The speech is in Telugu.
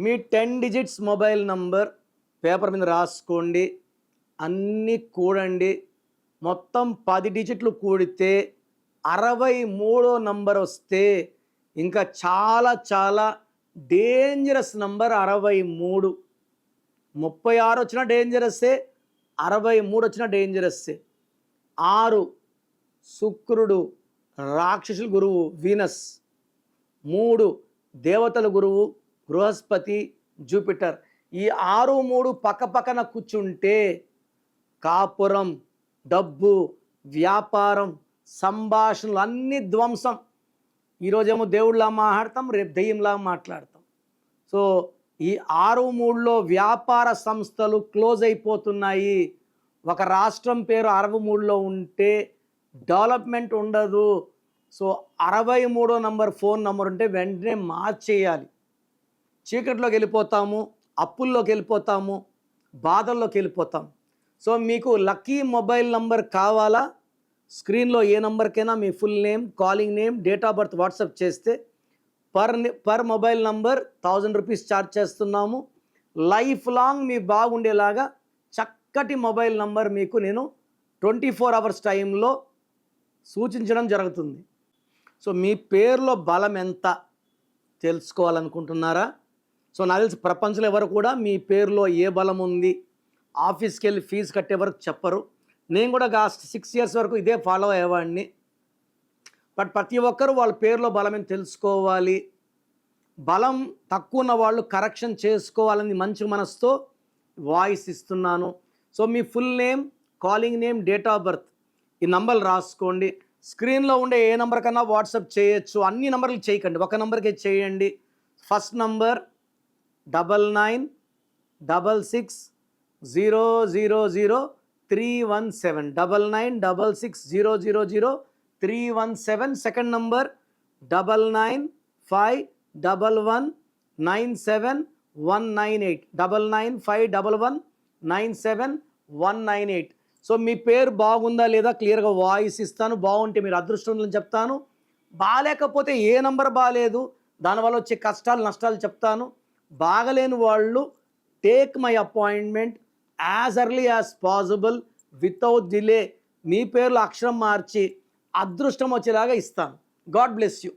మీ ten digits mobile number paper మీద రాసుకోండి. అన్నీ కూడండి. మొత్తం పది డిజిట్లు కూడితే అరవై మూడో నంబర్ వస్తే ఇంకా చాలా చాలా డేంజరస్ నంబర్ అరవై మూడు. ముప్పై ఆరు వచ్చినా డేంజరస్సే అరవై మూడు వచ్చినా డేంజరస్సే ఆరు శుక్రుడు రాక్షసుల గురువు వీనస్. మూడు దేవతల గురువు బృహస్పతి జూపిటర్. ఈ ఆరు మూడు పక్కపక్కన కూర్చుంటే కాపురం డబ్బు వ్యాపారం సంభాషణలు అన్ని ధ్వంసం. ఈరోజేమో దేవుళ్ళలా మాట్లాడతాం రేపు దెయ్యంలా మాట్లాడతాం. సో ఈ ఆరు మూడులో వ్యాపార సంస్థలు క్లోజ్ అయిపోతున్నాయి. ఒక రాష్ట్రం పేరు అరవై మూడులో ఉంటే డెవలప్మెంట్ ఉండదు. సో అరవై మూడో నంబర్ ఫోన్ నంబర్ ఉంటే వెంటనే మార్చేయాలి. చీకట్లోకి వెళ్ళిపోతాము అప్పుల్లోకి వెళ్ళిపోతాము బాధల్లోకి వెళ్ళిపోతాం సో మీకు లక్కీ మొబైల్ నంబర్ కావాలా? స్క్రీన్లో ఏ నంబర్కైనా మీ full name calling name date of birth WhatsApp చేస్తే per per mobile number thousand rupees charge చేస్తున్నాము. లైఫ్ లాంగ్ మీ బాగుండేలాగా చక్కటి మొబైల్ నంబర్ మీకు నేను ట్వంటీ ఫోర్ అవర్స్ టైంలో సూచించడం జరుగుతుంది. సో మీ పేరులో బలం ఎంత తెలుసుకోవాలనుకుంటున్నారా? సో నాకు తెలిసి ప్రపంచంలో ఎవరు కూడా మీ పేరులో ఏ బలం ఉంది ఆఫీస్కి వెళ్ళి ఫీజు కట్టే వరకు చెప్పరు. నేను కూడా కాస్ట్ సిక్స్ ఇయర్స్ వరకు ఇదే ఫాలో అయ్యేవాడిని. బట్ ప్రతి ఒక్కరూ వాళ్ళ పేరులో బలమని తెలుసుకోవాలి? బలం తక్కువ ఉన్న వాళ్ళు కరెక్షన్ చేసుకోవాలని మంచి మనసుతో వాయిస్ ఇస్తున్నాను. So me full name calling name date of birth ఈ నంబర్లు రాసుకోండి. స్క్రీన్లో ఉండే ఏ నెంబర్ కన్నా వాట్సాప్ చేయొచ్చు. అన్ని నెంబర్లు చేయకండి. ఒక నెంబర్కే చేయండి. First number double nine double six zero zero zero three one seven double nine double six zero zero zero three one seven second number double nine five double one nine seven one nine eight double nine five double one nine seven one nine eight so మీ పేరు బాగుందా లేదా? క్లియర్గా వాయిస్ ఇస్తాను. బాగుంటే మీరు అదృష్టం చెప్తాను. బాగాలేకపోతే ఏ నంబర్ బాగాలేదు దానివల్ల వచ్చే కష్టాలు నష్టాలు చెప్తాను. బాగలేని వాళ్ళు take my appointment as early as possible without delay మీ పేర్లు అక్షరం మార్చి అదృష్టం వచ్చేలాగా ఇస్తాను. God bless you